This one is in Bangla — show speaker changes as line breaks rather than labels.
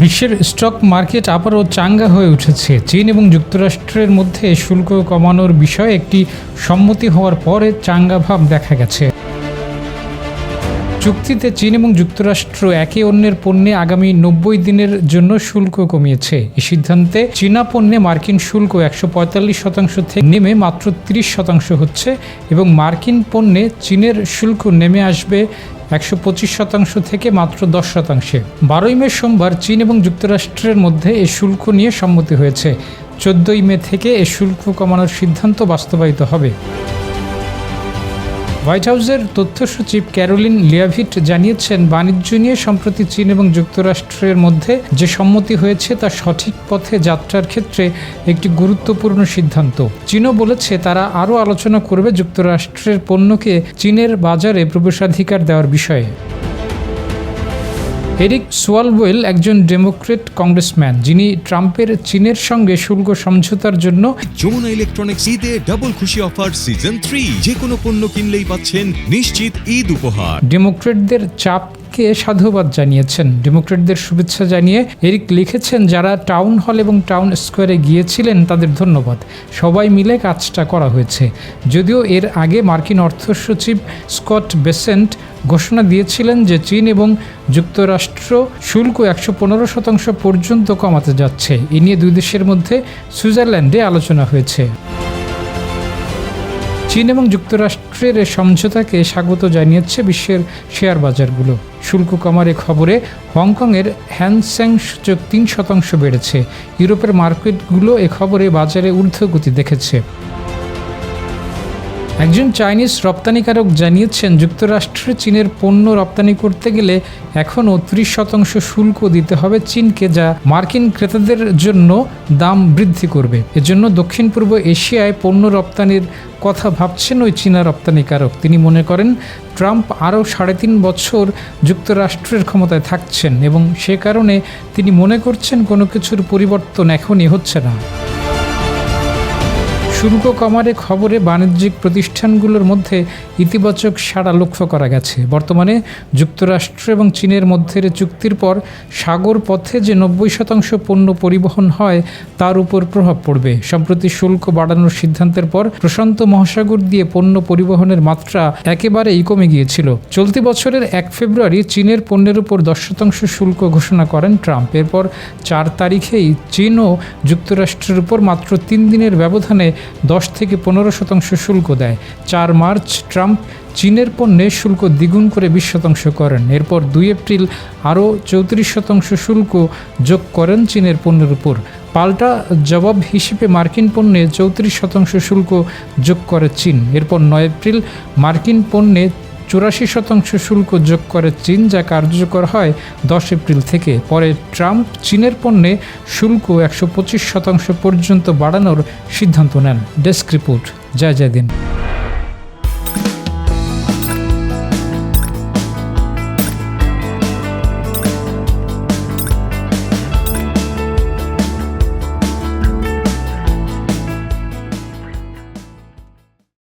বিশ্বের স্টক মার্কেট আবারও চাঙ্গা হয়ে উঠেছে। চীন এবং যুক্তরাষ্ট্রের মধ্যে শুল্ক কমানোর বিষয়ে একটি সম্মতি হওয়ার পরে চাঙ্গা ভাব দেখা গেছে। চুক্তিতে চীন এবং যুক্তরাষ্ট্র একে অন্যের পণ্যে আগামী নব্বই দিনের জন্য শুল্ক কমিয়েছে। এই সিদ্ধান্তে চীনা পণ্যে মার্কিন শুল্ক একশো পঁয়তাল্লিশ শতাংশ থেকে নেমে মাত্র তিরিশ শতাংশ হচ্ছে এবং মার্কিন পণ্যে চীনের শুল্ক নেমে আসবে একশো পঁচিশ শতাংশ থেকে মাত্র দশ শতাংশে। বারোই মে সোমবার চীন এবং যুক্তরাষ্ট্রের মধ্যে এ শুল্ক নিয়ে সম্মতি হয়েছে। চোদ্দই মে থেকে এ শুল্ক কমানোর সিদ্ধান্ত বাস্তবায়িত হবে। হোয়াইট হাউসের তথ্য সচিব ক্যারোলিন লিয়াভিট জানিয়েছেন, বাণিজ্য নিয়ে সম্প্রতি চীন এবং যুক্তরাষ্ট্রের মধ্যে যে সম্মতি হয়েছে তা সঠিক পথে যাত্রার ক্ষেত্রে একটি গুরুত্বপূর্ণ সিদ্ধান্ত। চীনও বলেছে, তারা আরও আলোচনা করবে যুক্তরাষ্ট্রের পণ্যকে চীনের বাজারে প্রবেশাধিকার দেওয়ার বিষয়ে। এরিক সোয়ালওয়েল একজন ডেমোক্রেট কংগ্রেসম্যান যিনি ট্রাম্পের চীনের সঙ্গে শুল্ক সমঝোতার জন্য
যমুনা ইলেকট্রনিক্স ঈদে ডাবল খুশি অফার সিজন থ্রি যে কোনো পণ্য কিনলেই পাচ্ছেন নিশ্চিত ঈদ উপহার।
ডেমোক্রেটদের চাপকে সাধুবাদ জানিয়েছেন। ডেমোক্রেটদের শুভেচ্ছা জানিয়ে এরিক লিখেছেন, যারা টাউন হল এবং টাউন স্কোয়ারে গিয়েছিলেন তাদের ধন্যবাদ। সবাই মিলে কাজটা করা হয়েছে। যদিও এর আগে মার্কিন অর্থ সচিব স্কট বেসেন্ট ঘোষণা দিয়েছিলেন যে চীন এবং যুক্তরাষ্ট্র শুল্ক একশো পনেরো শতাংশ পর্যন্ত কমাতে যাচ্ছে। এ নিয়ে দুই দেশের মধ্যে সুইজারল্যান্ডে আলোচনা হয়েছে। চীন এবং যুক্তরাষ্ট্রের সমঝোতাকে স্বাগত জানিয়েছে বিশ্বের শেয়ার বাজারগুলো শুল্ক কমার খবরে, হংকংয়ের হ্যানস্যাং সূচক তিন শতাংশ বেড়েছে। ইউরোপের মার্কেটগুলো এ খবরে বাজারে ঊর্ধ্বগতি দেখেছে। একজন চাইনিজ রপ্তানিকারক জানিয়েছেন, যুক্তরাষ্ট্রে চীনের পণ্য রপ্তানি করতে গেলে এখনও ত্রিশ শতাংশ শুল্ক দিতে হবে চীনকে, যা মার্কিন ক্রেতাদের জন্য দাম বৃদ্ধি করবে। এজন্য দক্ষিণ পূর্ব এশিয়ায় পণ্য রপ্তানির কথা ভাবছেন ওই চীনা রপ্তানিকারক। তিনি মনে করেন, ট্রাম্প আরও সাড়ে তিন বছর যুক্তরাষ্ট্রের ক্ষমতায় থাকছেন এবং সে কারণে তিনি মনে করছেন কোনো কিছুর পরিবর্তন এখনই হচ্ছে না। শুল্ক কমারে খবরে বাণিজ্যিক প্রতিষ্ঠানগুলোর মধ্যে ইতিবাচক সাড়া লক্ষ্য করা গেছে। বর্তমানে যুক্তরাষ্ট্র এবং চীনের মধ্যের চুক্তির পর সাগর পথে যে নব্বই শতাংশ পণ্য পরিবহন হয়, তার উপর প্রভাব পড়বে। সম্প্রতি শুল্ক বাড়ানোর সিদ্ধান্তের পর প্রশান্ত মহাসাগর দিয়ে পণ্য পরিবহনের মাত্রা একেবারেই কমে গিয়েছিল। চলতি বছরের এক ফেব্রুয়ারি চীনের পণ্যের উপর দশ শতাংশ শুল্ক ঘোষণা করেন ট্রাম্প। এরপর চার তারিখেই চীন ও যুক্তরাষ্ট্রের উপর মাত্র তিন দিনের ব্যবধানে দশ থেকে পনেরো শতাংশ শুল্ক দেয়। চার মার্চ ট্রাম্প চীনের পণ্যে শুল্ক দ্বিগুণ করে বিশ শতাংশ করেন। এরপর দুই এপ্রিল আরও চৌত্রিশ শতাংশ শুল্ক যোগ করেন চীনের পণ্যের উপর। পাল্টা জবাব হিসেবে মার্কিন পণ্যে চৌত্রিশ শতাংশ শুল্ক যোগ করে চীন। এরপর নয় এপ্রিল মার্কিন পণ্যে চুরাশি শতাংশ শুল্ক যোগ করে চীন, যা কার্যকর হয় দশ এপ্রিল থেকে। পরে ট্রাম্প চীনের পণ্যে শুল্ক একশো পঁচিশ শতাংশ পর্যন্ত বাড়ানোর সিদ্ধান্ত নেন। ডেস্ক রিপোর্ট, জয় জয় দিন।